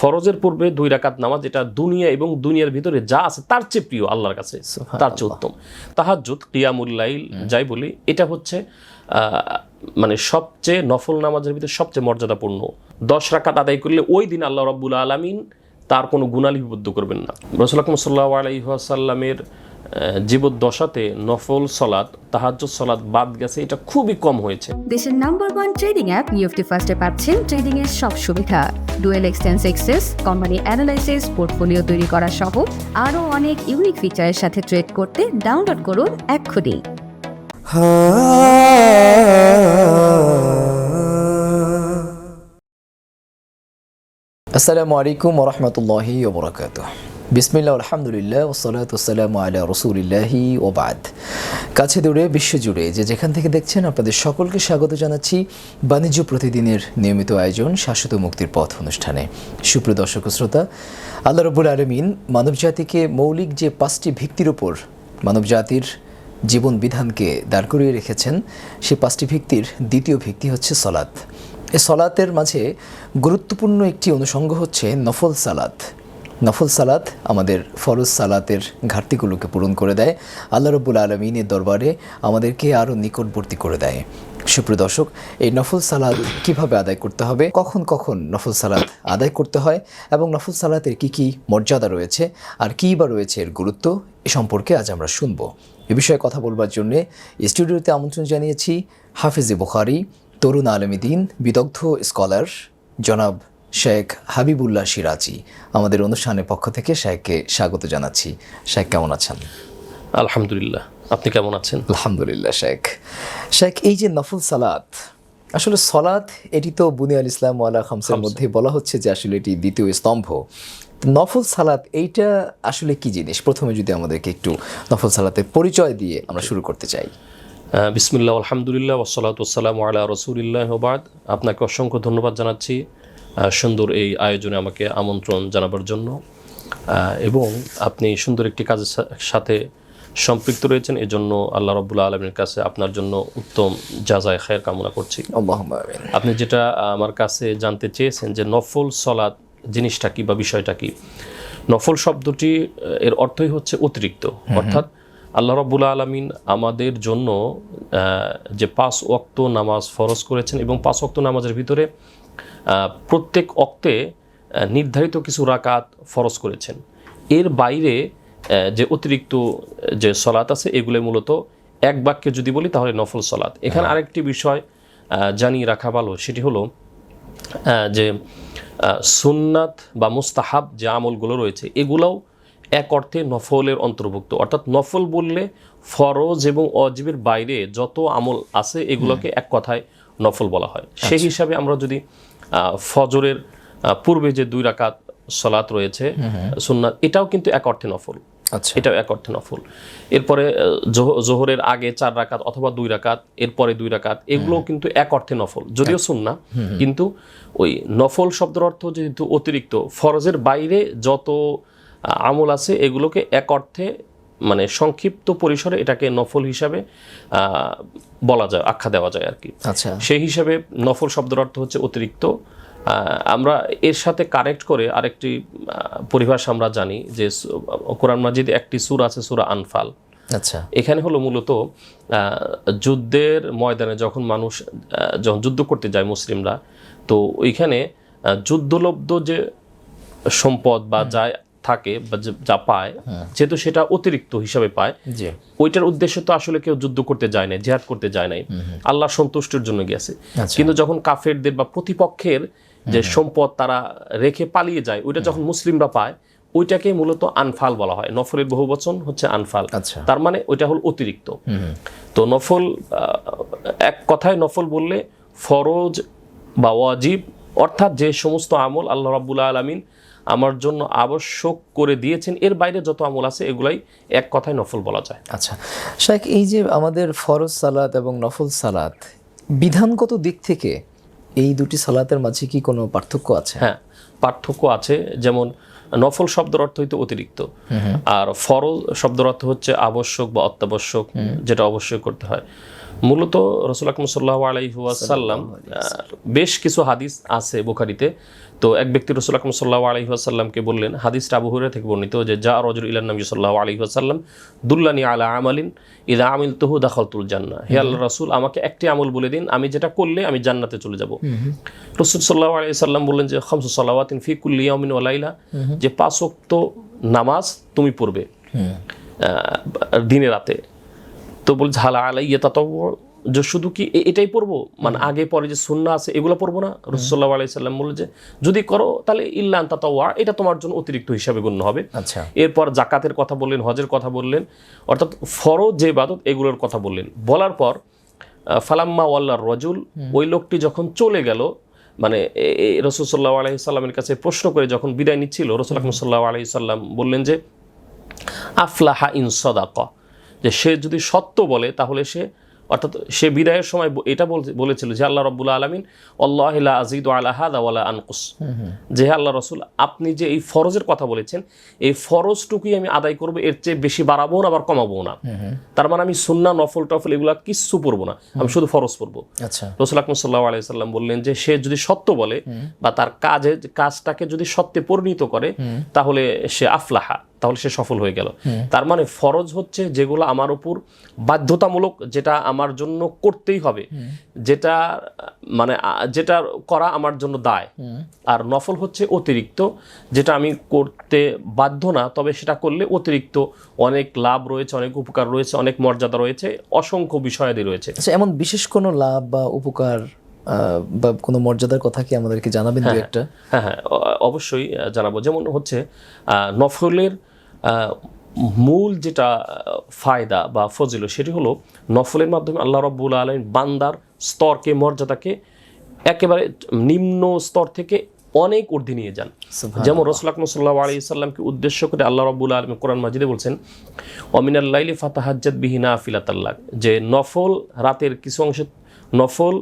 ফরজের পূর্বে দুই রাকাত নামাজ এটা দুনিয়া এবং দুনিয়ার ভিতরে যা আছে তার চেয়ে প্রিয় আল্লাহর কাছে তার চেয়ে উত্তম। তাহাজুদ কিয়ামুল্লাইল যাই বলি এটা হচ্ছে মানে সবচেয়ে নফল নামাজের ভিতরে সবচেয়ে মর্যাদাপূর্ণ। দশ রাকাত আদায় করলে ওই দিন আল্লাহ রব্বুল আলমিন তার কোনো গুণালিপিবদ্ধ করবেন না। রসুল আকরম সাল্লাহ আলাইসাল্লামের জীবদ্দশাতে নফল সলাৎ তাহাজ্জুদ সলাৎ বাদ গেছে এটা খুবই কম হয়েছে। দেশের নাম্বার ওয়ান ট্রেডিং অ্যাপ নিউফটি ফার্স্টে পাচ্ছেন ট্রেডিং এর সব সুবিধা। ডুয়েল এক্সটেন্স এক্সেস কোম্পানি অ্যানালাইসিস পোর্টফোলিও তৈরি করা সহ আরও অনেক ইউনিক ফিচারের সাথে ট্রেড করতে ডাউনলোড করুন এক্ষুনি। আসসালামু আলাইকুম ওরহমতুল্লাহি ওবরাকাত বিসমিল্লা আলহামদুলিল্লাহ ওসলাত ওসালাম আলা রসুলিল্লাহি ওবাদ কাছে দূরে বিশ্বজুড়ে যে যেখান থেকে দেখছেন আপনাদের সকলকে স্বাগত জানাচ্ছি বাণিজ্য প্রতিদিনের নিয়মিত আয়োজন, শাশ্বত মুক্তির পথ অনুষ্ঠানে। সুপ্রিয় দর্শক শ্রোতা, আল্লাহ রবুল আলমিন মানবজাতিকে মৌলিক যে পাঁচটি ভিত্তির উপর মানবজাতির জীবন বিধানকে দাঁড় করিয়ে রেখেছেন সেই পাঁচটি ভিত্তির দ্বিতীয় ভিত্তি হচ্ছে সলাৎ। এ সলাতের মাঝে গুরুত্বপূর্ণ একটি অনুষঙ্গ হচ্ছে নফল সালাত। নফল সালাত আমাদের ফরজ সালাতের ঘাটতিগুলোকে পূরণ করে দেয়। আল্লাহ রব্বুল আলমিনের দরবারে আমাদেরকে আরও নিকটবর্তী করে দেয়। সুপ্রিয় দর্শক, এই নফল সালাদ কীভাবে আদায় করতে হবে? কখন কখন নফল সালাদ আদায় করতে হয়? এবং নফল সালাতের কি কি মর্যাদা রয়েছে? আর কী বা রয়েছে এর গুরুত্ব? এ সম্পর্কে আজ আমরা শুনব। এ বিষয়ে কথা বলবার জন্যে স্টুডিওতে আমন্ত্রণ জানিয়েছি হাফিজে বুখারি, তরুণ আলমীদিন বিদগ্ধ স্কলার জনাব শেখ হাবিবুল্লাহ সিরাজি আমাদের অনুষ্ঠানের পক্ষ থেকে শেখকে স্বাগত জানাচ্ছি। শেখ কেমন আছেন? আলহামদুলিল্লাহ। আপনি কেমন আছেন? আলহামদুলিল্লাহ শেখ। শেখ এই যে নফল সালাত আসলে সলাৎ এটি তো বুনিয়াল ইসলাম ওয়ালা খামসের মধ্যে বলা হচ্ছে যে আসলে এটি দ্বিতীয় স্তম্ভ। নফল সালাত এইটা আসলে কি জিনিস? প্রথমে যদি আমাদেরকে একটু নফল সালাতের পরিচয় দিয়ে আমরা শুরু করতে চাই। বিসমিল্লাহ আলহামদুলিল্লাহ ওসলাত ওসালাম আলা রসুলিল্লাহ বাদ। আপনাকে অসংখ্য ধন্যবাদ জানাচ্ছি। সুন্দর এই আয়োজনে আমাকে আমন্ত্রণ জানাবার জন্য। এবং আপনি সুন্দর একটি কাজের সাথে সম্পৃক্ত রয়েছেন এজন্য আল্লাহ রব্বুল্লা আলমীর কাছে আপনার জন্য উত্তম যাজায় খায়ের কামনা করছি। আপনি যেটা আমার কাছে জানতে চেয়েছেন যে নফল সলাদ জিনিসটা কি বা বিষয়টা কি? নফল শব্দটি এর অর্থই হচ্ছে অতিরিক্ত। অর্থাৎ আল্লাহ রব্বুল আলমিন আমাদের জন্য যে পাঁচ ওয়াক্ত নামাজ ফরজ করেছেন এবং পাঁচ ওয়াক্ত নামাজের ভিতরে প্রত্যেক অক্তে নির্ধারিত কিছু রাকাত ফরজ করেছেন। এর বাইরে যে অতিরিক্ত যে সলাৎ আছে এগুলো মূলত এক বাক্যে যদি বলি তাহলে নফল সলাৎ। এখানে আরেকটি বিষয় জানিয়ে রাখা ভালো সেটি হলো যে সুন্নাত বা মুস্তাহাব যে আমলগুলো রয়েছে এগুলোও এক অর্থে নফলের অন্তর্ভুক্ত। অর্থাৎ নফল বললে ফরজ এবং অজীবের বাইরে যত আমল আছে এগুলোকে এক কথায় নফল বলা হয়। সেই হিসাবে আমরা যদি ফজরের পূর্বে যে দুই রাকাত সলাত রয়েছে সুন্নাত এটাও কিন্তু এক অর্থে নফল। আচ্ছা। এটাও এক অর্থে নফল। এরপরে জোহ- জোহরের আগে চার রাকাত অথবা দুই রাকাত এরপরে দুই রাকাত এগুলোও কিন্তু এক অর্থে নফল। যদিও সুন্না কিন্তু ওই নফল শব্দের অর্থ যেহেতু অতিরিক্ত ফরজের বাইরে যত আমল আছে এগুলোকে এক অর্থে মানে সংক্ষিপ্ত পরিসরে এটাকে নফল হিসাবে বলা যায় আখ্যা দেওয়া যায় আর কি। আচ্ছা। সেই হিসাবে নফল শব্দের অর্থ হচ্ছে অতিরিক্ত। আমরা এর সাথে কারেক্ট করে আরেকটি পরিভাষা আমরা জানি যে কোরআন মাজিদ একটি সুর আছে সুরা আনফাল। আচ্ছা। এখানে হলো মূলত যুদ্ধের ময়দানে যখন মানুষ যখন যুদ্ধ করতে যায় মুসলিমরা তো ওইখানে যুদ্ধলব্ধ যে সম্পদ বা যা থাকে বা যা পায় যেহেতু সেটা অতিরিক্ত হিসাবে পায় ওইটার উদ্দেশ্য তো আসলে কেউ যুদ্ধ করতে যায় নাই জেহাদ করতে যায় নাই। আল্লাহ সন্তুষ্টির জন্য গেছে আচ্ছা। কিন্তু যখন কাফেরদের বা প্রতিপক্ষের যে সম্পদ তারা রেখে পালিয়ে যায় ওইটা যখন মুসলিমরা পায় ওইটাকে মূলত আনফাল বলা হয়। নফলের বহু বচন হচ্ছে আনফাল। আচ্ছা। তার মানে ওইটা হল অতিরিক্ত। তো নফল এক কথায় নফল বললে ফরজ বা ওয়াজিব অর্থাৎ যে সমস্ত আমল আল্লাহ রাব্বুল আলমিন আমার জন্য আবশ্যক করে দিয়েছেন। এর বাইরে যত আমল আছে এগুলাই এক কথায় নফল বলা যায়। আচ্ছা শেখ এই যে আমাদের ফরজ সালাত এবং নফল সালাত বিধানগত দিক থেকে এই দুটি সালাতের মাঝে কি কোনো পার্থক্য আছে? হ্যাঁ পার্থক্য আছে। যেমন নফল শব্দের অর্থ হইতে অতিরিক্ত। আর ফরজ শব্দের অর্থ হচ্ছে আবশ্যক বা অত্যাবশ্যক যেটা অবশ্যই করতে হয়। মূলত রসুল আকরম সাল্লাহ আলাইসাল্লাম বেশ কিছু হাদিস আছে বুখারিতে। তো এক ব্যক্তি রসুল আকরম সাল্লাহ আলহিহাসাল্লামকে বললেন হাদিসটা আবু হুরে থেকে বর্ণিত যে যা রজুল ইলান নবী সাল্লাহ আলহিহাসাল্লাম দুল্লানি আলা আমালিন ইদা আমিল তহু দাখলতুল জান্না হে আল্লাহ রসুল আমাকে একটি আমল বলে দিন আমি যেটা করলে আমি জান্নাতে চলে যাব। রসুল সাল্লাহ আলি সাল্লাম বললেন যে খমসু সাল্লাওয়াতিন ফি কুল্লি ইয়ামিন ওয়ালাইলা যে পাঁচ ওয়াক্ত নামাজ তুমি পড়বে দিনে রাতে। তো বলছে হালা আলাইয়া তাতাও যে শুধু কি এটাই পড়ব? মানে আগে পরে যে সুন্না আছে এগুলো পড়ব না? রসুল্লাহ আলাইসাল্লাম বলে যে যদি করো তাহলে ইল্লান তাতাওয়া এটা তোমার জন্য অতিরিক্ত হিসাবে গণ্য হবে। আচ্ছা। এরপর জাকাতের কথা বললেন হজের কথা বললেন অর্থাৎ ফরজ যে বাদত এগুলোর কথা বললেন। বলার পর ফালাম্মা ওয়াল্লার রজুল ওই লোকটি যখন চলে গেল মানে রসুল্লাহ আলহিসাল্লামের কাছে প্রশ্ন করে যখন বিদায় নিচ্ছিল রসুল আকরম সাল্লাহ আলহিসাল্লাম বললেন যে আফলাহা ইন সদাক যে সে যদি সত্য বলে তাহলে সে অর্থাৎ সে বিদায়ের সময় এটা বলেছিল যে আল্লাহ রব্বুল আলমিন আল্লাহ আজিদ আলাহাদ ওয়ালা আনকুস। যে আল্লাহ রসুল আপনি যে এই ফরজের কথা বলেছেন এই ফরজটুকুই আমি আদায় করব এর চেয়ে বেশি বাড়াবো না আবার কমাবো না। তার মানে আমি সুন্না নফল টফল এগুলা কিচ্ছু পড়ব না আমি শুধু ফরজ পড়ব। আচ্ছা। রসুল আকরম সাল্লাহ আলাইসাল্লাম বললেন যে সে যদি সত্য বলে বা তার কাজে কাজটাকে যদি সত্যে পরিণত করে তাহলে সে আফলাহা। তাহলে সে সফল হয়ে গেল। তার মানে ফরজ হচ্ছে যেগুলো আমার উপর বাধ্যতামূলক যেটা আমার জন্য করতেই হবে। যেটা মানে যেটা করা আমার জন্য দায়। আর নফল হচ্ছে অতিরিক্ত। যেটা আমি করতে বাধ্য না তবে সেটা করলে অতিরিক্ত অনেক লাভ রয়েছে অনেক উপকার রয়েছে অনেক মর্যাদা রয়েছে অসংখ্য বিষয়াদি রয়েছে। আচ্ছা এমন বিশেষ কোনো লাভ বা উপকার বা কোনো মর্যাদার কথা কি আমাদেরকে জানাবেন দু একটা? হ্যাঁ হ্যাঁ। অবশ্যই জানাব। যেমন হচ্ছে আহ, নফলের মূল যেটা ফায়দা বা ফজিল সেটি হলো নফলের মাধ্যমে আল্লাহ রব্বুল আলম বান্দার স্তরকে মর্যাদাকে একেবারে নিম্ন স্তর থেকে অনেক ঊর্ধ্বে নিয়ে যান। যেমন রসুল আকরম সাল্লাহ আলী সাল্লামকে উদ্দেশ্য করে আল্লাহ রব্বুল আলম কোরআন মাজিদে বলছেন অমিনাল্লাইলি ফাতাহাজ্জাদ বিহিনা আফিলাতাল্লাহ যে নফল রাতের কিছু অংশে নফল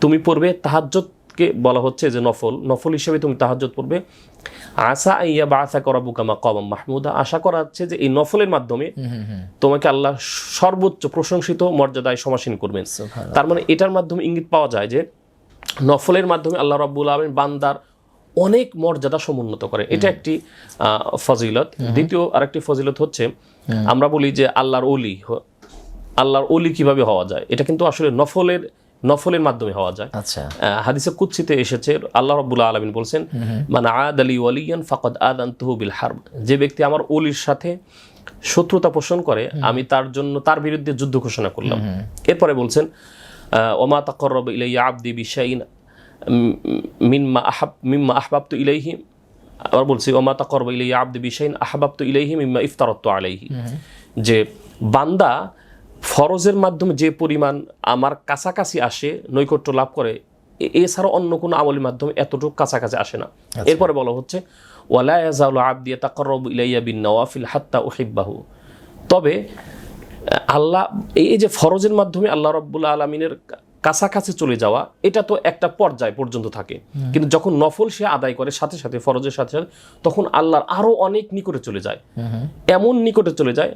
তুমি পড়বে তাহাজ্জতকে বলা হচ্ছে যে নফল নফল হিসেবে তুমি তাহাজ্জত পড়বে। আশা ইয়া বা আশা করা বুকামা কবাম মাহমুদা। আশা করা হচ্ছে যে এই নফলের মাধ্যমে তোমাকে আল্লাহ সর্বোচ্চ প্রশংসিত মর্যাদায় সমাসীন করবেন। তার মানে এটার মাধ্যমে ইঙ্গিত পাওয়া যায় যে নফলের মাধ্যমে আল্লাহ রাব্বুল আলমিন বান্দার অনেক মর্যাদা সমুন্নত করে। এটা একটি আহ, ফজিলত। দ্বিতীয় আরেকটি ফজিলত হচ্ছে আমরা বলি যে আল্লাহর অলি আল্লাহর অলি কীভাবে হওয়া যায়? এটা কিন্তু আসলে নফলের নফলের মাধ্যমে হওয়া যায়। আচ্ছা। হাদিসে কুৎসিতে এসেছে আল্লাহ রাব্বুল আলামিন বলছেন মানে আদ আলী ওয়ালিয়ান ফাকদ আদানতুহু বিল হারব। যে ব্যক্তি আমার ওলির সাথে শত্রুতা পোষণ করে আমি তার জন্য তার বিরুদ্ধে যুদ্ধ ঘোষণা করলাম। এরপরে বলছেন ওমা তাকরব ইলাইয়া আবদি বিশাইন মিম্মা আহাব মিম্মা আহবাবতু ইলাইহি। আবার বলছি ওমা তাকরব ইলাইয়া আবদি বিশাইন আহবাবতু ইলাইহি মিম্মা ইফতারাতু আলাইহি। যে বান্দা ফরজের মাধ্যমে যে পরিমাণ আমার কাছাকাছি আসে নৈকট্য লাভ করে এ- এছাড়া অন্য কোনো আমলের মাধ্যমে এতটুকু কাছাকাছি আসে না। এরপরে বলা হচ্ছে ওয়ালা ইলাইয়া বিন নওয়াফিল হাত্তা তবে আল্লাহ এই যে ফরজের মাধ্যমে আল্লাহ রাব্বুল আলমিনের কাছাকাছি চলে যাওয়া এটা তো একটা পর্যায় পর্যন্ত থাকে। কিন্তু যখন নফল সে আদায় করে সাথে সাথে ফরজের সাথে সাথে তখন আল্লাহর আরও অনেক নিকটে চলে যায়। এমন নিকটে চলে যায়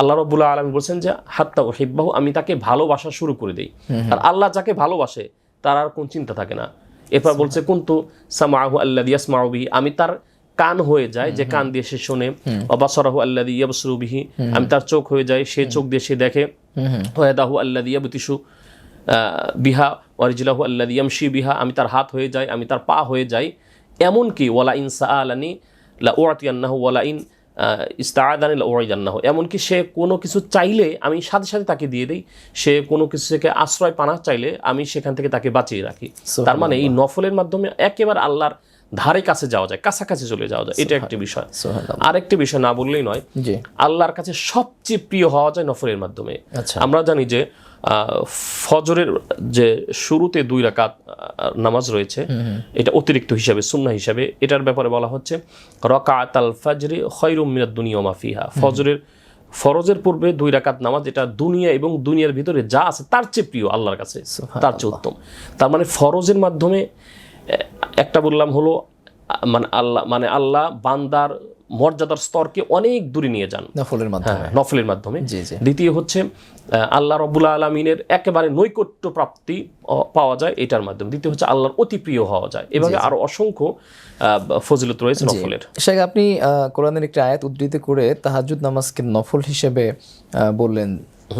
আল্লাহ রব্বুল্লাহ আলমী বলছেন যে হাত্তা ও হিব্বাহু আমি তাকে ভালোবাসা শুরু করে দিই। আর আল্লাহ যাকে ভালোবাসে তার আর কোন চিন্তা থাকে না। এরপর বলছে কুন্তু সামাহু আল্লাহ ইয়াসমাউবিহি আমি তার কান হয়ে যায় যে কান দিয়ে সে শোনে। অবাসরাহু আল্লাদি ইয়াবসরুবিহি আমি তার চোখ হয়ে যায় সে চোখ দিয়ে সে দেখে। ওয়াদাহু আল্লাদি ইয়াবতিসু বিহা ওয়ারিজুলাহু আল্লাদি ইয়ামশি বিহা আমি তার হাত হয়ে যাই আমি তার পা হয়ে যাই এমনকি ওয়ালা ইন সাআলানি লা উআতিয়ান্নাহু ওয়ালা ইন ইস্তাআদানি লা উআইদান্নাহু এমনকি সে কোনো কিছু চাইলে আমি সাথে সাথে তাকে দিয়ে দেই। সে কোনো কিছু থেকে আশ্রয় পানা চাইলে আমি সেখান থেকে তাকে বাঁচিয়ে রাখি। তার মানে এই নফলের মাধ্যমে একেবারে আল্লাহর ধারে কাছে যাওয়া যায় কাছাকাছি চলে যাওয়া যায়। এটা একটি বিষয়। আরেকটি বিষয় না বললেই নয় আল্লাহর কাছে সবচেয়ে প্রিয় হওয়া যায় নফলের মাধ্যমে। আচ্ছা। আমরা জানি যে ফজরের যে শুরুতে দুই রাকাত নামাজ রয়েছে এটা অতিরিক্ত হিসাবে সুন্না হিসাবে এটার ব্যাপারে বলা হচ্ছে রকাত আল ফাজরে খৈরুম মিনাদ দুনিয়া মাফিহা ফজরের ফরজের পূর্বে দুই রাকাত নামাজ এটা দুনিয়া এবং দুনিয়ার ভিতরে যা আছে তার চেয়ে প্রিয় আল্লাহর কাছে তার চেয়ে উত্তম। তার মানে ফরজের মাধ্যমে একটা বললাম হলো মানে আল্লাহ মানে আল্লাহ বান্দার মর্যাদার স্তরকে অনেক দূরে নিয়ে যান। নফলের মাধ্যমে। হ্যাঁ নফলের মাধ্যমে। দ্বিতীয় হচ্ছে আল্লাহ রবুল্লা আলমিনের একেবারে নৈকট্য প্রাপ্তি পাওয়া যায় এটার মাধ্যমে। দ্বিতীয় হচ্ছে আল্লাহর অতি প্রিয় হওয়া যায়। এভাবে আরও অসংখ্য ফজিলত রয়েছে নফলের। শেখ আপনি কোরআনের একটি আয়াত উদ্ধৃত করে তাহাজুদ নামাজকে নফল হিসেবে বললেন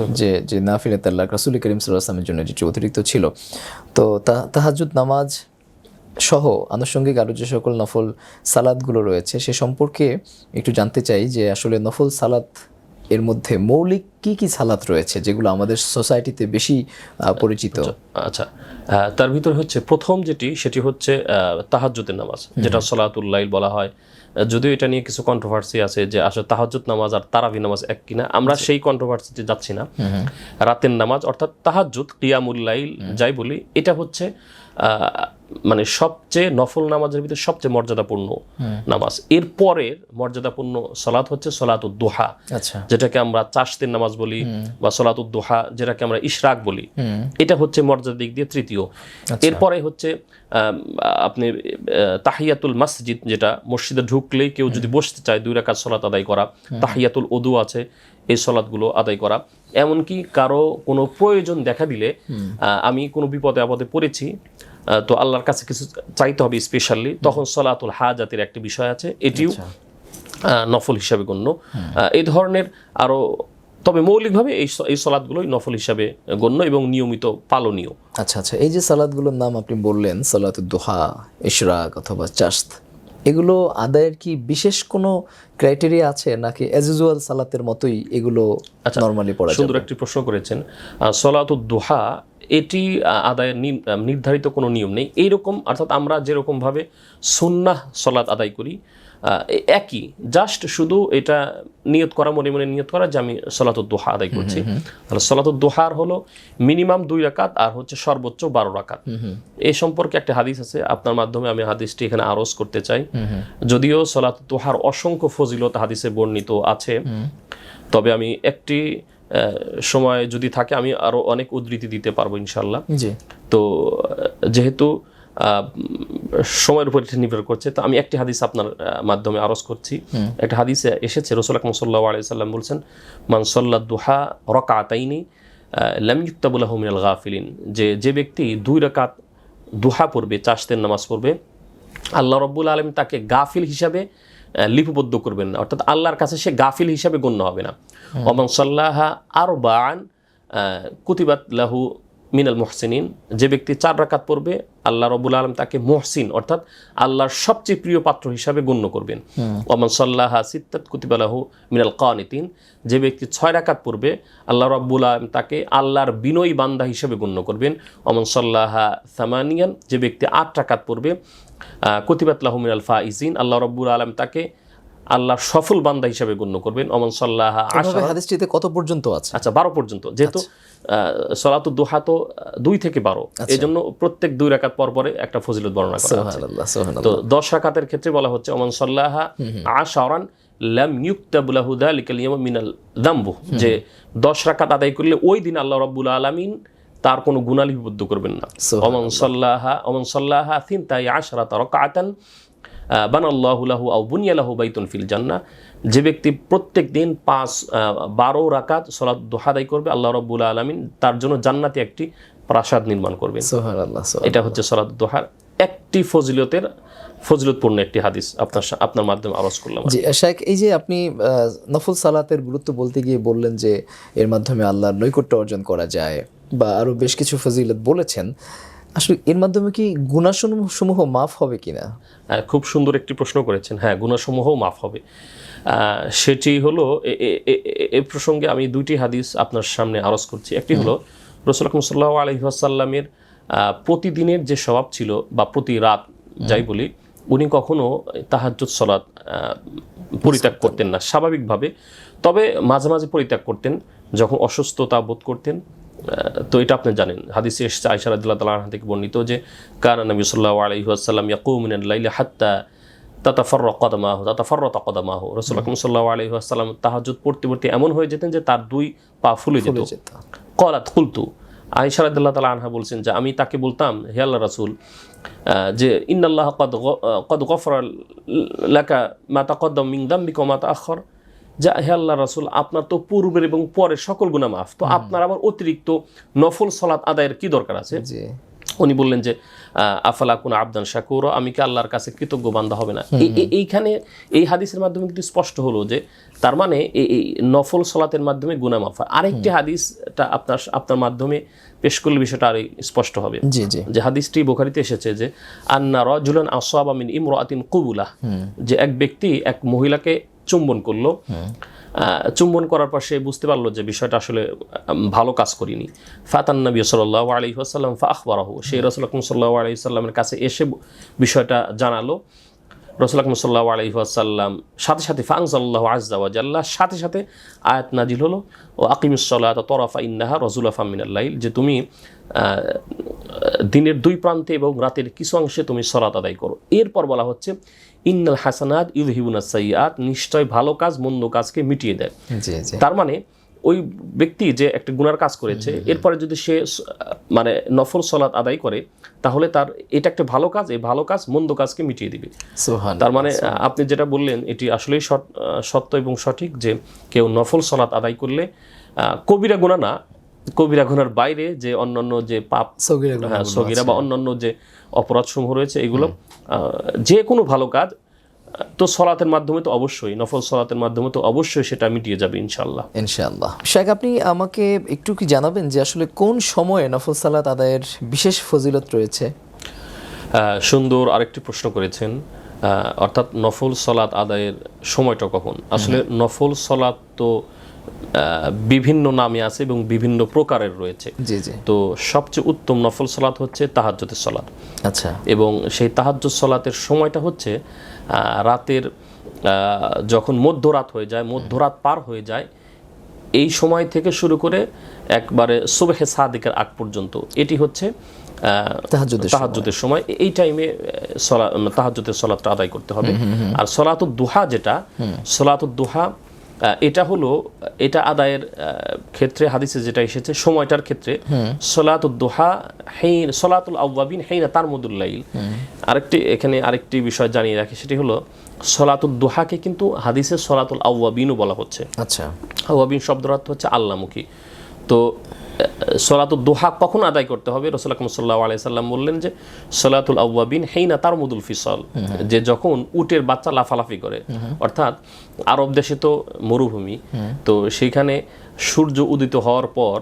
যে যে নাফিলে তাল্লাহ রাসুল করিম সাল্লাহামের জন্য যেটি অতিরিক্ত ছিল। তো তা- তাহাজুদ নামাজ সহ আনুষঙ্গিক আরও যে সকল নফল সালাদগুলো রয়েছে সে সম্পর্কে একটু জানতে চাই যে আসলে নফল সালাদ এর মধ্যে মৌলিক কি কি সালাত রয়েছে যেগুলো আমাদের সোসাইটিতে বেশি পরিচিত? আচ্ছা তার ভিতর হচ্ছে প্রথম যেটি সেটি হচ্ছে তাহাজ্জুদের নামাজ যেটা সলাতুল্লাইল বলা হয়। যদিও এটা নিয়ে কিছু কন্ট্রোভার্সি আছে যে আসলে তাহাজ্জুদ নামাজ আর তারাবি নামাজ এক কিনা আমরা সেই কন্ট্রোভার্সিতে যাচ্ছি না। রাতের নামাজ অর্থাৎ তাহাজ্জুদ কিয়ামুল্লাইল যাই বলি এটা হচ্ছে মানে সবচেয়ে নফল নামাজের ভিতরে সবচেয়ে মর্যাদাপূর্ণ নামাজ। এর পরের মর্যাদাপূর্ণ সলাৎ হচ্ছে সলাতুদ দোহা আচ্ছা। যেটাকে আমরা চাষতের নামাজ বলি বা সলাতুদ দোহা যেটাকে আমরা ইশরাক বলি। এটা হচ্ছে মর্যাদার দিক দিয়ে তৃতীয়। এরপরে হচ্ছে আপনি তাহিয়াতুল মসজিদ যেটা মসজিদে ঢুকলেই কেউ যদি বসতে চায় দুই রাকাত সলাত আদায় করা তাহিয়াতুল ওদু আছে এই সলাৎগুলো আদায় করা। এমনকি কারও কোনো প্রয়োজন দেখা দিলে আমি কোনো বিপদে আপদে পড়েছি তো আল্লাহর কাছে কিছু চাইতে হবে স্পেশালি তখন সলাতুল হাজাতের একটি বিষয় আছে। এটিও নফল হিসাবে গণ্য। এই ধরনের আরও তবে মৌলিকভাবে এই এই সলাদগুলোই নফল হিসাবে গণ্য এবং নিয়মিত পালনীয়। আচ্ছা আচ্ছা। এই যে সালাদগুলোর নাম আপনি বললেন সালাত দোহা ইশরাক অথবা চাস্ত এগুলো আদায়ের কি বিশেষ কোনো ক্রাইটেরিয়া আছে? নাকি অ্যাজ ইউজুয়াল সালাতের মতোই এগুলো আচ্ছা নর্মালি পড়া সুন্দর একটি প্রশ্ন করেছেন। সলাতুদ দোহা এটি আদায়ের নির্ধারিত কোনো নিয়ম নেই। এইরকম অর্থাৎ আমরা যেরকমভাবে সুন্নাহ সলাত আদায় করি একই। জাস্ট শুধু এটা নিয়ত করা মনে মনে নিয়ত করা যে আমি সলাতুদ দোহা আদায় করছি। তাহলে সলাতুদ দোহার হলো মিনিমাম দুই রাকাত আর হচ্ছে সর্বোচ্চ বারো রাকাত। এই সম্পর্কে একটা হাদিস আছে আপনার মাধ্যমে আমি হাদিসটি এখানে আরজ করতে চাই। যদিও সলাতুদ দোহার অসংখ্য ফজিলত হাদিসে বর্ণিত আছে তবে আমি একটি সময় যদি থাকে আমি আরও অনেক উদ্ধৃতি দিতে পারব ইনশাল্লাহ তো যেহেতু সময়ের উপর নির্ভর করছে তো আমি একটি হাদিস আপনার মাধ্যমে আরজ করছি। একটা হাদিসে এসেছে রসুল আকরম সাল্লাহ আলাইসাল্লাম বলছেন মানসল্লা দুহা রকাতাইনি লাম ইউক্তাবুল্লাহ মিনাল গাফিলিন। যে যে ব্যক্তি দুই রাকাত দুহা পড়বে চাষতের নামাজ পড়বে আল্লাহ রব্বুল আলম তাকে গাফিল হিসাবে লিপিবদ্ধ করবেন না। অর্থাৎ আল্লাহর কাছে সে গাফিল হিসাবে গণ্য হবে না। অমন সাল্লাহা আর বান কুতিবাত লাহু মিনাল মোহসিনিন যে ব্যক্তি চার রাকাত পড়বে আল্লাহ রবুল আলম তাকে মোহসিন অর্থাৎ আল্লাহর সবচেয়ে প্রিয় পাত্র হিসাবে গণ্য করবেন। ওমান সাল্লাহা সিত্তাত কুতিবালাহু মিনাল কানিতিন যে ব্যক্তি ছয় রাকাত পড়বে আল্লাহ রব্বুল আলম তাকে আল্লাহর বিনয়ী বান্দা হিসাবে গণ্য করবেন। ওমান সাল্লাহা সামানিয়ান যে ব্যক্তি আট রাকাত পড়বে কতিবাত মিনাল ফা ইজিন আল্লাহ রব্বুল আলম তাকে আল্লাহর সফল বান্দা হিসাবে গণ্য করবেন। অমন সাল্লাহ হাদিসটিতে কত পর্যন্ত আছে? আচ্ছা বারো পর্যন্ত। যেহেতু সলাতুল দোহা তো দুই থেকে বারো। এই জন্য প্রত্যেক দুই রাকাত পর পরে একটা ফজিলত বর্ণনা করা। তো দশ রাকাতের ক্ষেত্রে বলা হচ্ছে অমন সাল্লাহা আশারান লাম ইউক্তাবুলাহু যালিকাল ইয়াউম মিনাল দাম্বু। যে দশ রাকাত আদায় করলে ওই দিন আল্লাহ রাব্বুল আলামিন তার কোনো গুণা লিপিবদ্ধ করবেন না। ওমান সাল্লাহা ওমান সাল্লাহা থিনতাই আশরাতা রাকাতান বানাল্লাহু লাহু আও বুনিয়া লাহু বাইতুন ফিল জান্নাহ। যে ব্যক্তি প্রত্যেক দিন পাঁচ বারো রাকাত সলাত দোহা আদায় করবে আল্লাহ রাব্বুল আলামিন তার জন্য জান্নাতে একটি প্রাসাদ নির্মাণ করবেন। এটা হচ্ছে সলাত দোহার। একটি ফজিলতের ফজিলতপূর্ণ একটি হাদিস আপনার আপনার মাধ্যমে আরজ করলাম জি শেখ এই যে আপনি নফল সালাতের গুরুত্ব বলতে গিয়ে বললেন যে এর মাধ্যমে আল্লাহর নৈকট্য অর্জন করা যায় বা আরও বেশ কিছু ফজিলত বলেছেন আসলে এর মাধ্যমে কি গুণাসমূহ সমূহ মাফ হবে কিনা? আহ, খুব সুন্দর একটি প্রশ্ন করেছেন। হ্যাঁ গুণাসমূহও মাফ হবে। সেটি হলো এ- প্রসঙ্গে আমি দুইটি হাদিস আপনার সামনে আরজ করছি। একটি হলো রসুল সাল্লাহ আলহিহাসাল্লামের প্রতিদিনের যে স্বভাব ছিল বা প্রতি রাত যাই বলি উনি কখনো তাহাজ্জুদ সলাৎ পরিত্যাগ করতেন না স্বাভাবিকভাবে। তবে মাঝে মাঝে পরিত্যাগ করতেন যখন অসুস্থতা বোধ করতেন তো এটা আপনি জানেন। হাদিসে এসছে আয়সা রাদিল্লাহ তালা থেকে বর্ণিত যে কানা নবী সাল্লাহ আলহিহাসাল্লাম ইয়াকুমিন লাইলে হাত্তা তাতাফার্র কদমাহ তাতাফার্রতা কদমাহ রসুল আকরম সাল্লাহ আলহিহাসাল্লাম তাহাজুদ পড়তে পড়তে এমন হয়ে যেতেন যে তার দুই পা ফুলে যেত। কলাত কুলতু। আয়েশা রাদিয়াল্লাহু তাআলা আনহা বলছেন যে আমি তাকে বলতাম হে আল্লাহ রাসূল যে ইন্নাল্লাহ কদ কদ গফরা লাকা মা তাকদ্দাম মিন দাম্বিকা ওয়া মা তাআখার যা হে আল্লাহ রাসূল আপনার তো পূর্বের এবং পরের সকল গুনাহ মাফ। তো আপনার আবার অতিরিক্ত নফল সালাত আদায়ের কি দরকার আছে? উনি বললেন যে আফালা কুন আবদান শাকুর আমি কি আল্লাহর কাছে কৃতজ্ঞ বান্ধা হবে না? এই- এই- এইখানে এই হাদিসের মাধ্যমে কিন্তু স্পষ্ট হলো যে তার মানে এই নফল সলাতের মাধ্যমে গুনাহ মাফ আরেকটি হাদিসটা আপনার আপনার মাধ্যমে পেশ করলে বিষয়টা আরও স্পষ্ট হবে। যে হাদিসটি বোখারিতে এসেছে যে আন্না রজুলান আসাবা মিন ইমরাতিন কুবুলা। যে এক ব্যক্তি এক মহিলাকে চুম্বন করল। চুম্বন করার পর সে বুঝতে পারল যে বিষয়টা আসলে ভালো কাজ করিনি। ফাতান নবী সাল্লাহ আলী আসাল্লাম ফা আখবরাহু সেই রসুল আকরম সাল্লাহ আলী সাল্লামের কাছে এসে বিষয়টা জানালো। রসুল আকরম সাল্লাহ আলী আসাল্লাম সাথে সাথে ফাংসাল্লাহ আজাল্লাহ সাথে সাথে আয়াত নাজিল হলো। ও আকিমুসল্লাহ তরফা ইন্নাহা রজুলাফা মিনাল্লাইল যে তুমি দিনের দুই প্রান্তে এবং রাতের কিছু অংশে তুমি সরাত আদায় করো। এরপর বলা হচ্ছে ইন্নাল হাসানাত ইউহিবুনা সাইয়াত নিশ্চয় ভালো কাজ মন্দ কাজকে মিটিয়ে দেয়। তার মানে ওই ব্যক্তি যে একটা গুনার কাজ করেছে এরপরে যদি সে মানে নফল সলাত আদায় করে তাহলে তার এটা একটা ভালো কাজ এই ভালো কাজ মন্দ কাজকে মিটিয়ে দিবে। তার মানে আপনি যেটা বললেন এটি আসলেই সত্য এবং সঠিক যে কেউ নফল সলাত আদায় করলে কবিরা গুণা না কবিরা গুনার বাইরে যে অন্যান্য যে পাপ সগিরা হ্যাঁ সগিরা বা অন্যান্য যে অপরাধ সমূহ রয়েছে এগুলো যে কোনো ভালো কাজ তো সলাতের মাধ্যমে তো অবশ্যই নফল সলাতের মাধ্যমে তো অবশ্যই সেটা মিটিয়ে যাবে ইনশাল্লাহ ইনশাআল্লাহ। শেখ আপনি আমাকে একটু কি জানাবেন যে আসলে কোন সময়ে নফল সালাত আদায়ের বিশেষ ফজিলত রয়েছে? সুন্দর আরেকটি প্রশ্ন করেছেন অর্থাৎ নফল সলাৎ আদায়ের সময়টা কখন? আসলে নফল সলাৎ তো বিভিন্ন নামে আছে এবং বিভিন্ন প্রকারের রয়েছে। জি জি। তো সবচেয়ে উত্তম নফল সলাত হচ্ছে তাহাজ্জুদের সলাত। আচ্ছা। এবং সেই তাহাজ্জুদ সলাতের সময়টা হচ্ছে রাতের যখন মধ্যরাত হয়ে যায় মধ্যরাত পার হয়ে যায় এই সময় থেকে শুরু করে একবারে সুবেহে সাদিকের আগ পর্যন্ত এটি হচ্ছে আহ, তাহাজ্জুদের সময়। এই টাইমে সলা তাহাজ্জুদের সলাতটা আদায় করতে হবে। আর সলাতুদ দুহা যেটা সলাতুদ দুহা এটা হলো এটা আদায়ের ক্ষেত্রে হাদিসে যেটা এসেছে সময়টার ক্ষেত্রে সলাতুদ্দোহা হেই হেইন সলাতুল আউয়াবিন হেইনা তার মদুল্লাইল আরেকটি এখানে আরেকটি বিষয় জানিয়ে রাখি সেটি হলো সলাতুদ্দোহাকে কিন্তু হাদিসে সলাতুল আউ্বাবিনও বলা হচ্ছে। আচ্ছা। আউ্বাবিন শব্দ অর্থ হচ্ছে আল্লামুখী। তো সলাতুল দোহা কখন আদায় করতে হবে? রসুল আকরম সাল্লাহ আলাই সাল্লাম বললেন যে, সলাতুল আউয়াবিন হেইনা তার মুদুল ফিসল। যে যখন উটের বাচ্চা লাফালাফি করে, অর্থাৎ আরব দেশে তো মরুভূমি, তো সেইখানে সূর্য উদিত হওয়ার পর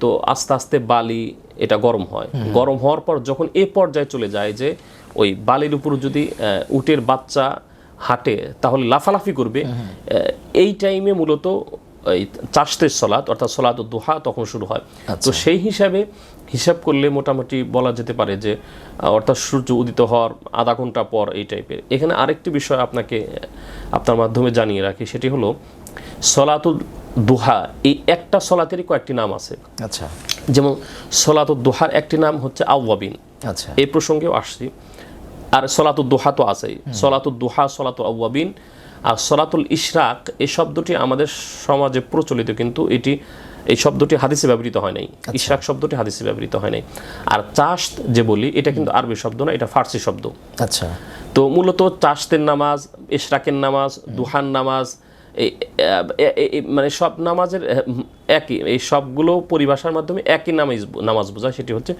তো আস্তে আস্তে বালি এটা গরম হয়। গরম হওয়ার পর যখন এ পর্যায়ে চলে যায় যে, ওই বালির উপর যদি উটের বাচ্চা হাঁটে, তাহলে লাফালাফি করবে। এই টাইমে মূলত এই চাষতের সলাৎ অর্থাৎ সলাত দোহা তখন শুরু হয়। তো সেই হিসাবে হিসাব করলে মোটামুটি বলা যেতে পারে যে অর্থাৎ সূর্য উদিত হওয়ার আধা ঘণ্টা পর এই টাইপের। এখানে আরেকটি বিষয় আপনাকে আপনার মাধ্যমে জানিয়ে রাখি সেটি হলো সলাতুল দোহা এই একটা সলাতেরই কয়েকটি নাম আছে। আচ্ছা। যেমন সলাতুল দোহার একটি নাম হচ্ছে আউয়াবিন। আচ্ছা। এই প্রসঙ্গেও আসছি। আর সলাতুল দোহা তো আছেই। সলাতুল দোহা সলাতুল আউয়াবিন আর সলাতুল ইশরাক এই শব্দটি আমাদের সমাজে প্রচলিত কিন্তু এটি এই শব্দটি হাদিসে ব্যবহৃত হয় নাই। ইশরাক শব্দটি হাদিসে ব্যবহৃত হয় নাই। আর চাষ যে বলি এটা কিন্তু আরবি শব্দ না এটা ফার্সি শব্দ। আচ্ছা। তো মূলত চাষতের নামাজ ইশরাকের নামাজ দুহান নামাজ মানে সব নামাজের একই এই সবগুলো পরিভাষার মাধ্যমে একই নামাজ নামাজ বোঝায় সেটি হচ্ছে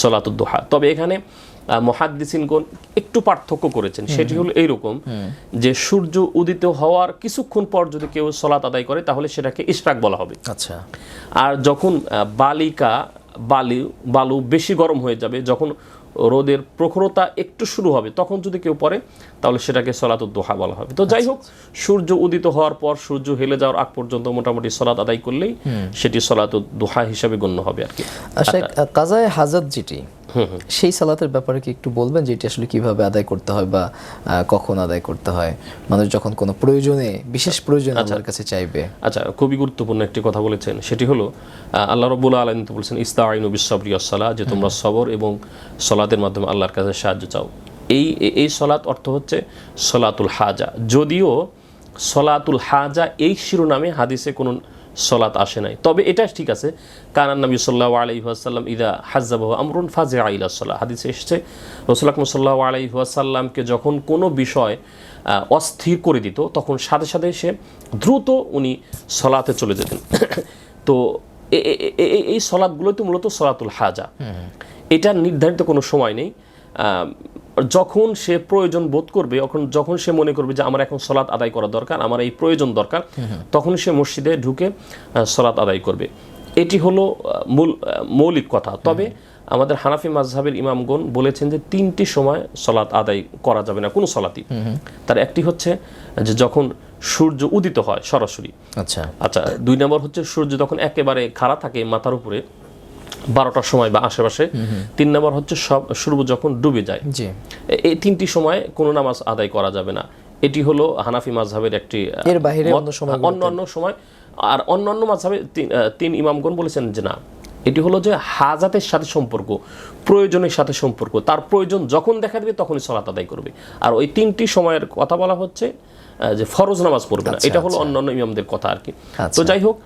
সলাতুদ দোহা। তবে এখানে মহাদ্দিসিনগণ একটু পার্থক্য করেছেন। সেটি হলো এইরকম যে সূর্য উদিত হওয়ার কিছুক্ষণ পর যদি কেউ সলাত আদায় করে তাহলে সেটাকে ইশরাক বলা হবে। আচ্ছা। আর যখন বালিকা বালি বালু বেশি গরম হয়ে যাবে যখন রোদের প্রখরতা একটু শুরু হবে তখন যদি কেউ পড়ে তাহলে সেটাকে সলাতুদ দোহা বলা হবে। তো যাই হোক সূর্য উদিত হওয়ার পর সূর্য হেলে যাওয়ার আগ পর্যন্ত মোটামুটি সলাত আদায় করলেই সেটি সলাতুদ দোহা হিসাবে গণ্য হবে আর কি। আচ্ছা। কাজায় হাজাত যেটি সেই সালাতের ব্যাপারে কি একটু বলবেন যেটি আসলে কীভাবে আদায় করতে হয় বা কখন আদায় করতে হয়? মানুষ যখন কোনো প্রয়োজনে বিশেষ প্রয়োজনে আল্লাহর কাছে চাইবে। আচ্ছা খুবই গুরুত্বপূর্ণ একটি কথা বলেছেন। সেটি হলো আল্লাহ রবুল্লা আলম তো বলছেন ইস্তাইন বিশ্বরি সালাহ যে তোমরা সবর এবং সলাতের মাধ্যমে আল্লাহর কাছে সাহায্য চাও। এই এই সলাত অর্থ হচ্ছে সলাতুল হাজা। যদিও সলাতুল হাজা এই শিরোনামে হাদিসে কোনো সলাত আসে নাই। তবে এটা ঠিক আছে। কানান নবী সাল্লাহ আলহিহাসাল্লাম ইদা হাজাবাহ আমরুন ফাজে আইলা সাল্লাহ হাদিসে এসেছে রসুল্লাহ সাল্লাহ আলহিহাসাল্লামকে যখন কোনো বিষয় অস্থির করে দিত তখন সাথে সাথে সে দ্রুত উনি সলাতে চলে যেতেন। তো এই সলাদগুলো তো মূলত সলাতুল হাজা। এটা নির্ধারিত কোনো সময় নেই। যখন সে প্রয়োজন বোধ করবে এখন যখন সে মনে করবে যে আমার এখন সলাৎ আদায় করা দরকার আমার এই প্রয়োজন দরকার তখন সে মসজিদে ঢুকে সলাৎ আদায় করবে। এটি হলো মূল মৌলিক কথা। তবে আমাদের হানাফি মাজহাবের ইমামগণ বলেছেন যে তিনটি সময় সলাৎ আদায় করা যাবে না কোনো সলাতই। তার একটি হচ্ছে যে যখন সূর্য উদিত হয় সরাসরি। আচ্ছা। আচ্ছা দুই নম্বর হচ্ছে সূর্য যখন একেবারে খাড়া থাকে মাথার উপরে বারোটার সময় বা আশেপাশে। তিন নম্বর হচ্ছে সব সূর্য যখন ডুবে যায়। এই তিনটি সময় কোনো নামাজ আদায় করা যাবে না। এটি হলো হানাফি মাযহাবের একটি এর অন্য অন্য সময় আর অন্য অন্য মাযহাবে তিন ইমামগণ বলেছেন যে না এটি হলো যে হাজাতের সাথে সম্পর্ক প্রয়োজনের সাথে সম্পর্ক। তার প্রয়োজন যখন দেখা দেবে তখনই সলাত আদায় করবে। আর ওই তিনটি সময়ের কথা বলা হচ্ছে যে ফরজ নামাজ পড়বে না। এটা হলো অন্যান্য ইমামদের কথা আর কি। তো যাই হোক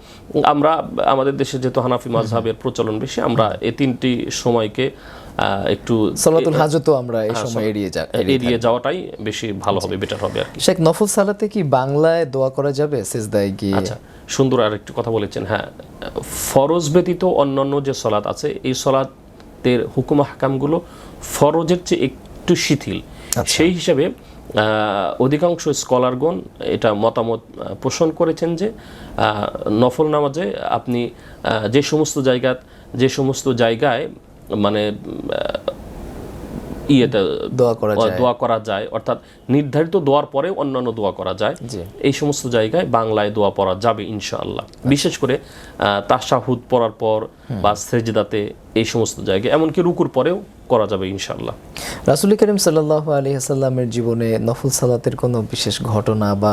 আমরা আমাদের দেশে যেহেতু হানাফি মাযহাবের প্রচলন বেশি আমরা এই তিনটি সময়কে একটু সালাতুল হাজতও আমরা এই সময় এড়িয়ে এড়িয়ে যাওয়াটাই বেশি ভালো হবে বেটার হবে আর কি। শেখ নফল সালাতে কি বাংলায় দোয়া করা যাবে? সেজদায় গিয়ে আচ্ছা সুন্দর আর একটু কথা বলেছেন হ্যাঁ। ফরজ ব্যতীত অন্যান্য যে সলাৎ আছে এই সলাতের হুকুম হাকামগুলো ফরজের চেয়ে একটু শিথিল। সেই হিসাবে অধিকাংশ স্কলারগণ এটা মতামত পোষণ করেছেন যে আহ, নফল নামাজে আপনি যে সমস্ত জায়গা যে সমস্ত জায়গায় মানে ইয়েটা দোয়া করা যায়। দোয়া করা যায় অর্থাৎ নির্ধারিত দোয়ার পরে অন্যান্য দোয়া করা যায়। এই সমস্ত জায়গায় বাংলায় দোয়া পড়া যাবে ইনশাআল্লাহ। বিশেষ করে আহ, তাশাহুদ পড়ার পর বা সেজদাতে এই সমস্ত জায়গায় এমনকি রুকুর পরেও করা যাবে ইনশাল্লাহ রাসুল করিম সাল্লাহ আলহিহাসাল্লামের জীবনে নফল সালাতের কোনো বিশেষ ঘটনা বা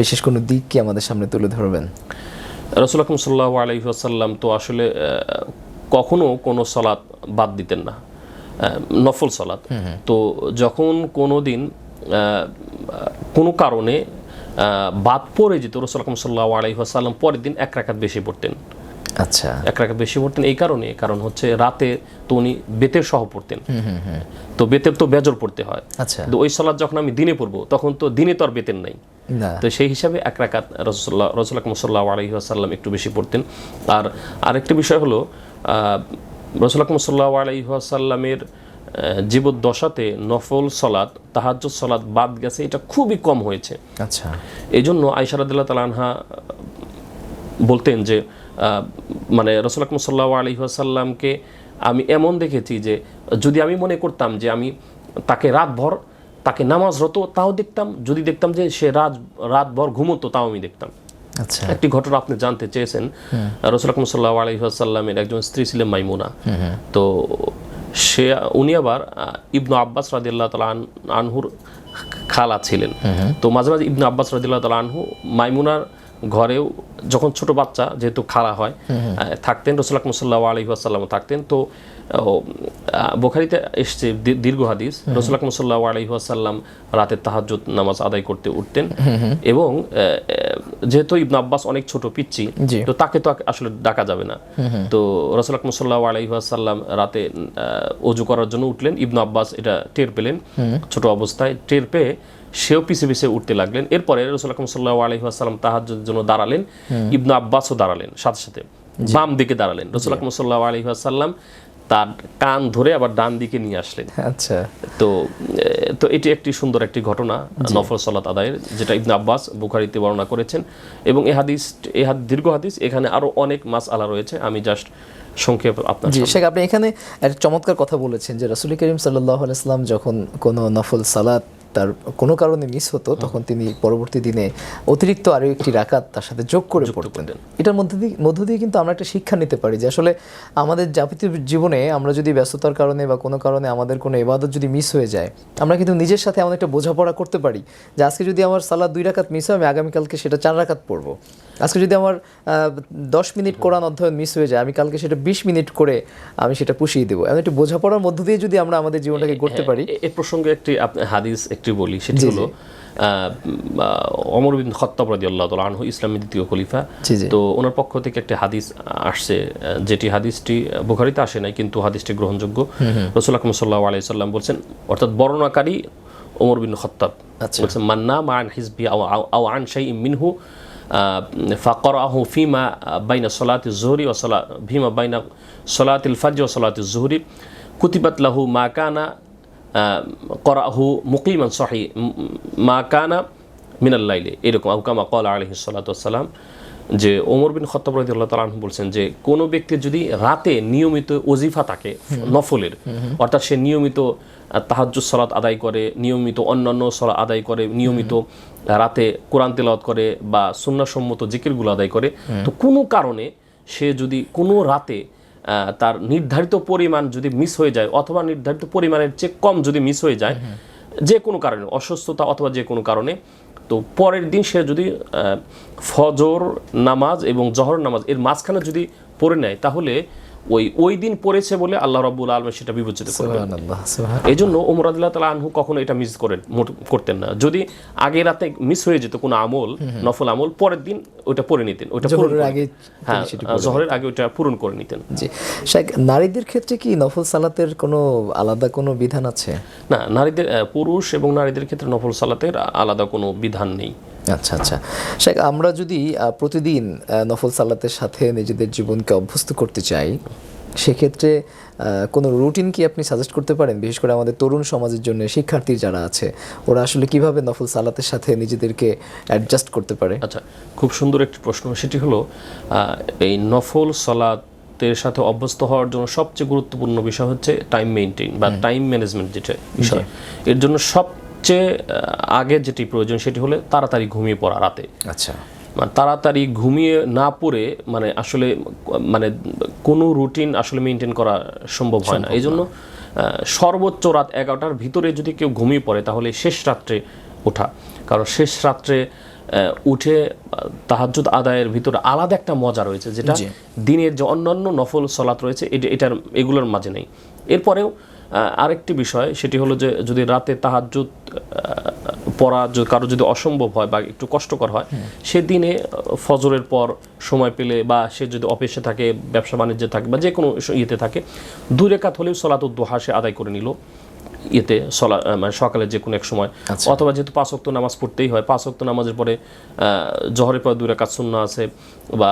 বিশেষ কোনো দিক কি আমাদের সামনে তুলে ধরবেন? রসুল আকরম সাল্লাহ আলহিহাসাল্লাম তো আসলে কখনো কোনো সলাৎ বাদ দিতেন না। নফল সলাৎ তো যখন কোনো দিন কোনো কারণে বাদ পড়ে যেত রসুল আকরম সাল্লাহ আলহিহাসাল্লাম পরের দিন এক রাখাত বেশি পড়তেন। আচ্ছা। এক রাকাত বেশি পড়তেন এই কারণে কারণ হচ্ছে রাতে তো উনি বেতের সহ পড়তেন। তো বেতের তো বেজর পড়তে হয়। আচ্ছা। কিন্তু ওই সলাৎ যখন আমি দিনে পড়ব তখন তো দিনে তো আর বেতেন নাই। তো সেই হিসাবে এক রাকাত রসুল্লাহ রসুল আকরম সাল্লাহ আলহিহাসাল্লাম একটু বেশি পড়তেন। আর আরেকটি বিষয় হলো রসুল আকরম সাল্লাহ আলহিহাসাল্লামের জীবদ্দশাতে নফল সলাৎ তাহাজ্জুদ সলাৎ বাদ গেছে এটা খুবই কম হয়েছে। আচ্ছা। এই জন্য আইসারাদুল্লাহ তালা আনহা বলতেন যে মানে রসুল আকরম সাল্লাহ আলী আসাল্লামকে আমি এমন দেখেছি যে যদি আমি মনে করতাম যে আমি তাকে রাতভর তাকে নামাজরত তাও দেখতাম যদি দেখতাম যে সে রাত রাতভর ঘুমতো তাও আমি দেখতাম। আচ্ছা। একটি ঘটনা আপনি জানতে চেয়েছেন। রসুল আকরম সাল্লাহ আলী আসাল্লামের একজন স্ত্রী ছিলেন মাইমুনা। তো সে উনি আবার ইবনু আব্বাস রাদিল্লাহ তালা আনহুর খালা ছিলেন। তো মাঝে মাঝে ইবনু আব্বাস রাদিল্লাহ তালা আনহু মাইমুনার ঘরেও যখন ছোট বাচ্চা যেহেতু খালা হয় থাকতেন রসুল আকরম সাল্লাহ আলী আসাল্লাম থাকতেন তো বোখারিতে এসছে দীর্ঘ হাদিস রসুল আকরম সাল্লাহ আলী আসাল্লাম রাতে তাহাজ্জুদ নামাজ আদায় করতে উঠতেন এবং যেহেতু ইবন আব্বাস অনেক ছোট পিচ্ছি তো তাকে তো আসলে ডাকা যাবে না। তো রসুল আকরম সাল্লাহ আলাইসাল্লাম রাতে অজু করার জন্য উঠলেন ইবন আব্বাস এটা টের পেলেন ছোট অবস্থায় টের পেয়ে সেও পিছে পিছে উঠতে লাগলেন। এরপরে রসুল আকরম সাল্লাহ আলাইসাল্লাম তাহার জন্য দাঁড়ালেন। ইবনু আব্বাসও দাঁড়ালেন সাথে সাথে। বাম দিকে দাঁড়ালেন। রসুল আকরম সাল্লাহ আলাইসাল্লাম তার কান ধরে আবার ডান দিকে নিয়ে আসলেন। আচ্ছা। তো তো এটি একটি সুন্দর একটি ঘটনা নফল সালাত আদায়ের যেটা ইবনে আব্বাস বুখারিতে বর্ণনা করেছেন। এবং এই হাদিস হাদ- দীর্ঘ হাদিস এখানে আরও অনেক মাস আলা রয়েছে। আমি জাস্ট সংক্ষেপ আপনার জি শেখ আপনি এখানে একটা চমৎকার কথা বলেছেন যে রাসুল করিম সাল্লাহ আলাইসলাম যখন কোনো নফল সালাত তার কোনো কারণে মিস হতো তখন তিনি পরবর্তী দিনে অতিরিক্ত আরও একটি রাকাত তার সাথে যোগ করে পড়তেন। এটার মধ্যে দিয়ে মধ্য দিয়ে কিন্তু আমরা একটা শিক্ষা নিতে পারি যে আসলে আমাদের যাপিত জীবনে আমরা যদি ব্যস্ততার কারণে বা কোনো কারণে আমাদের কোনো এবাদত যদি মিস হয়ে যায় আমরা কিন্তু নিজের সাথে এমন একটা বোঝাপড়া করতে পারি যে আজকে যদি আমার সালাদ দুই রাকাত মিস হয় আমি আগামীকালকে সেটা চার রাকাত পড়ব। আজকে যদি আমার দশ মিনিট কোরআন অধ্যয়ন মিস হয়ে যায় আমি কালকে সেটা বিশ মিনিট করে আমি সেটা পুষিয়ে দেবো। এমন একটি বোঝাপড়ার মধ্য দিয়ে যদি আমরা আমাদের জীবনটাকে করতে পারি। এ- প্রসঙ্গে একটি হাদিস একটি বলি সেটি হলো অমর বিন খত্তাব রাদিয়াল্লাহু তাআলা আনহু ইসলামের দ্বিতীয় খলিফা। তো ওনার পক্ষ থেকে একটি হাদিস আসছে যেটি হাদিসটি বুখারীতে আসে নাই কিন্তু হাদিসটি গ্রহণযোগ্য। রাসূল আকরাম সাল্লাল্লাহু আলাইহি সাল্লাম বলছেন অর্থাৎ বর্ণাকারী ওমর বিন খত্তাব আচ্ছা। বলছেন মান্না মা আন হিজবি আও আন শাইইন মিনহু ফাকরাহু ফিমা বাইনা সলাতি জোহরি ও সলা ফিমা বাইনা সলাতিল ফাজ ও সলাতি জোহরি। কুতিবাত লাহু মা কানা করাহু মুকিমান সহি মা কানা মিনাল্লাইলে এরকম আউকামা কল আলহি সাল্লাতাম যে ওমর বিন খত্তাব রাদিয়াল্লাহু তাআলা আনহু বলছেন যে কোনো ব্যক্তি যদি রাতে নিয়মিত ওজিফা থাকে নফলের অর্থাৎ সে নিয়মিত তাহাজ্জুদ সালাত আদায় করে নিয়মিত অন্যান্য সালাত আদায় করে নিয়মিত রাতে কোরআন তেলাওয়াত করে বা সুন্নাহসম্মত জিকিরগুলো আদায় করে। তো কোনো কারণে সে যদি কোনো রাতে তার নির্ধারিত পরিমাণ যদি মিস হয়ে যায় অথবা নির্ধারিত পরিমাণের চেয়ে কম যদি মিস হয়ে যায় যে কোনো কারণে অসুস্থতা অথবা যে কোনো কারণে তো পরের দিন সে যদি ফজর নামাজ এবং জহর নামাজ এর মাঝখানে যদি পড়ে নেয় তাহলে ওই ওই দিন পড়েছে বলে আল্লাহ রাব্বুল আলম সেটা বিবেচিত করবে সুবহানাল্লাহ, সুবহান এই জন্য ওমর আদিল্লাহ তালা আনহু কখনো এটা মিস করেন করতেন না। যদি আগে রাতে মিস হয়ে যেত কোনো আমল নফল আমল পরের দিন ওইটা পড়ে নিতেন পূরণ আগে হ্যাঁ জহরের আগে ওইটা পূরণ করে নিতেন। জি। শেখ নারীদের ক্ষেত্রে কি নফল সালাতের কোনো আলাদা কোনো বিধান আছে? না নারীদের পুরুষ এবং নারীদের ক্ষেত্রে নফল সালাতের আলাদা কোনো বিধান নেই। আচ্ছা আচ্ছা। শেখ আমরা যদি প্রতিদিন নফল সালাতের সাথে নিজেদের জীবনকে অভ্যস্ত করতে চাই সেক্ষেত্রে কোনো রুটিন কি আপনি সাজেস্ট করতে পারেন? বিশেষ করে আমাদের তরুণ সমাজের জন্য শিক্ষার্থী যারা আছে ওরা আসলে কীভাবে নফল সালাতের সাথে নিজেদেরকে অ্যাডজাস্ট করতে পারে? আচ্ছা খুব সুন্দর একটি প্রশ্ন। সেটি হলো এই নফল সলাতের সাথে অভ্যস্ত হওয়ার জন্য সবচেয়ে গুরুত্বপূর্ণ বিষয় হচ্ছে টাইম মেনটেন বা টাইম ম্যানেজমেন্ট যেটা বিষয়। এর জন্য সবচেয়ে আগে যেটি প্রয়োজন সেটি হলে তাড়াতাড়ি ঘুমিয়ে পড়া রাতে। আচ্ছা। মানে তাড়াতাড়ি ঘুমিয়ে না পড়ে মানে আসলে মানে কোনো রুটিন আসলে মেনটেন করা সম্ভব হয় না। এই জন্য সর্বোচ্চ রাত এগারোটার ভিতরে যদি কেউ ঘুমিয়ে পড়ে তাহলে শেষ রাত্রে ওঠা। কারণ শেষ রাত্রে উঠে তাহাজুদ আদায়ের ভিতরে আলাদা একটা মজা রয়েছে যেটা দিনের যে অন্যান্য নফল সলাত রয়েছে এটা এটার এগুলোর মাঝে নেই। এরপরেও আরেকটি বিষয় সেটি হলো যে যদি রাতে তাহাজুদ পড়া কারও যদি অসম্ভব হয় বা একটু কষ্টকর হয় সে দিনে ফজরের পর সময় পেলে বা সে যদি অফিসে থাকে ব্যবসা বাণিজ্যে থাকে বা যে কোনো ইয়েতে থাকে দুই রেখাত হলেও সলাত উদ্দোহা সে আদায় করে নিল। ইয়েতে সলা মানে সকালে যে কোনো এক সময়। অথবা যেহেতু পাঁচ ওয়াক্ত নামাজ পড়তেই হয় পাঁচ ওয়াক্ত নামাজের পরে জহরের পরে দুই রেখাত শূন্য আছে বা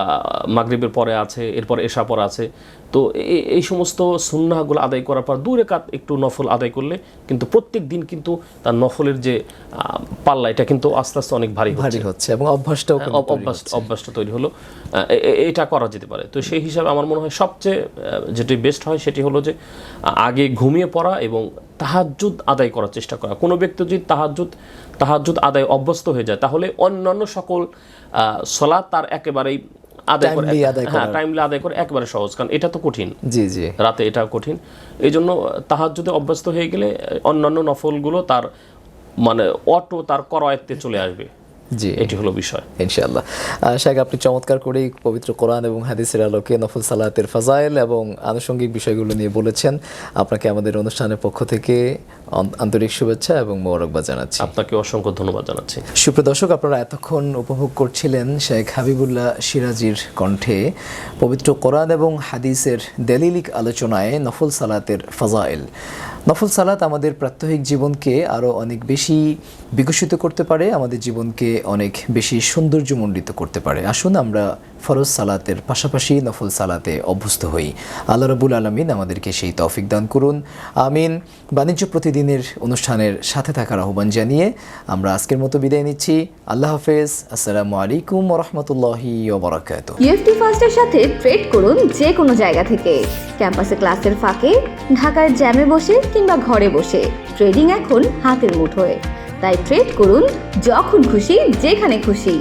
মাগরিবের পরে আছে এরপর এশা পর আছে। তো এই সমস্ত সুন্নাহগুলো আদায় করার পর দু রেখাত একটু নফল আদায় করলে কিন্তু প্রত্যেক দিন কিন্তু তার নফলের যে পাল্লা এটা কিন্তু আস্তে আস্তে অনেক ভারী ভারী হচ্ছে এবং অভ্যাসটাও অভ্যাস অভ্যাসটা তৈরি হলো। এটা করা যেতে পারে। তো সেই হিসাবে আমার মনে হয় সবচেয়ে যেটি বেস্ট হয় সেটি হলো যে আগে ঘুমিয়ে পড়া এবং তাহাজ্জুদ আদায় করার চেষ্টা করা। কোনো ব্যক্তি যদি তাহাজ্জুদ তাহাজ্জুদ আদায় অভ্যস্ত হয়ে যায় তাহলে অন্যান্য সকল সলাৎ তার একেবারেই আদায় করে হ্যাঁ টাইমলি আদায় করে একেবারে সহজ কারণ এটা তো কঠিন। জি জি। রাতে এটা কঠিন। এই জন্য তাহাজ্জুদে অভ্যস্ত হয়ে গেলে অন্যান্য নফলগুলো তার মানে অটো তার করায়ত্তে চলে আসবে। জি। এটি হলো বিষয়। ইনশাআল্লাহ। শাহেক আপনি চমৎকার করেই পবিত্র কোরআন এবং হাদিসের আলোকে নফল সালাতের ফাজাইল এবং আনুষঙ্গিক বিষয়গুলো নিয়ে বলেছেন। আপনাকে আমাদের অনুষ্ঠানের পক্ষ থেকে আন্তরিক শুভেচ্ছা এবং মোবারকবাদ জানাচ্ছি। আপনাকে অসংখ্য ধন্যবাদ জানাচ্ছি। সুপ্রিয় দর্শক আপনারা এতক্ষণ উপভোগ করছিলেন শেখ হাবিবুল্লাহ সিরাজির কণ্ঠে পবিত্র কোরআন এবং হাদিসের দেলিলিক আলোচনায় নফল সালাতের ফাজাইল। নফল সালাত আমাদের প্রাত্যহিক জীবনকে আরও অনেক বেশি বিকশিত করতে পারে আমাদের জীবনকে অনেক বেশি সৌন্দর্যমণ্ডিত করতে পারে। আসুন আমরা ফরজ সালাতের পাশাপাশি নফল সালাতে অভ্যস্ত হই। আল্লাহ রবুল আলমিন আমাদেরকে সেই তৌফিক দান করুন। আমিন। বাণিজ্য প্রতিদিনের অনুষ্ঠানের সাথে থাকার আহ্বান জানিয়ে আমরা আজকের মতো বিদায় নিচ্ছি। আল্লাহ হাফেজ। আসসালামু আলাইকুম রহমতুল্লাহি ওবরাকাত ইউএফটি ফার্স্টের সাথে ট্রেড করুন যে কোনো জায়গা থেকে। ক্যাম্পাসে ক্লাসের ফাঁকে, ঢাকার জ্যামে বসে কিংবা ঘরে বসে। ট্রেডিং এখন হাতের মুঠোয়। তাই ট্রেড করুন যখন খুশি, যেখানে খুশি।